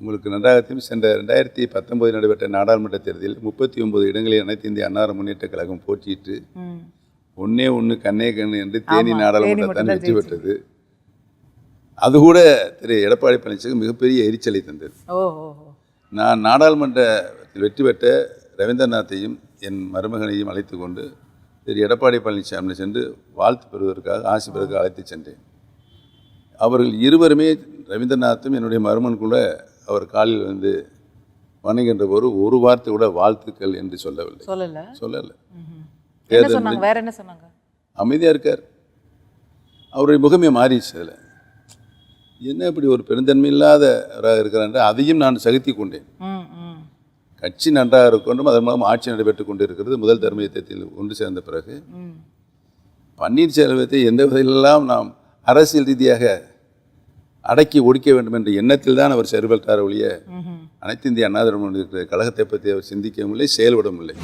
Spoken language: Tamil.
உங்களுக்கு நன்றாக தெரியும் சென்ற ரெண்டாயிரத்தி பத்தொன்பது நடைபெற்ற நாடாளுமன்ற தேர்தலில் முப்பத்தி ஒன்பது இடங்களில் அனைத்து இந்திய அன்னார முன்னேற்ற கழகம் போட்டியிட்டு. ஒன்னே ஒன்று கண்ணே கண்ணு என்று தேனி நாடாளுமன்றத்தான் தேனி வெற்றி பெற்றது அது கூட திரு எடப்பாடி பழனிசாமி மிகப்பெரிய எரிச்சலை தந்தது. நான் நாடாளுமன்றத்தில் வெற்றி பெற்ற ரவீந்திரநாத்தையும் என் மருமகனையும் அழைத்து கொண்டு திரு எடப்பாடி பழனிசாமி சென்று வாழ்த்து பெறுவதற்காக ஆசி பெறுவதற்காக அழைத்து சென்றேன் அவர்கள் இருவருமே ரவீந்திரநாத்தும் என்னுடைய மருமன் கூட அவர் காலில் வந்து வணங்குகின்ற போது ஒரு வார்த்தை கூட வாழ்த்துக்கள் என்று சொல்லவில்லை. சொல்லல? சொல்லலை. சொன்னாங்க? வேற என்ன சொன்னாங்க? அமைதியாக இருக்கார். அவருடைய முகமே மாறிடுச்சு அதில் என்ன இப்படி ஒரு பெருந்தன்மை இல்லாதவராக இருக்கிறார் அதையும் நான் சகித்து கொண்டேன். கட்சி நன்றாக இருக்கொண்டும் அதன் மூலம் ஆட்சி நடைபெற்று கொண்டு இருக்கிறது முதல் தர்ம யுத்தத்தில் ஒன்று சேர்ந்த பிறகு பன்னீர்செல்வத்தை எந்த வகையிலெல்லாம் நாம் அரசியல் ரீதியாக அடக்கி ஒடுக்க வேண்டும் என்ற எண்ணத்தில் தான் அவர் செயல்பட்டார் ஒழிய. அனைத்து இந்திய அண்ணா திராவிட கழகத்தை பற்றி அவர் சிந்திக்கவும் இல்லை செயல்படவும் இல்லை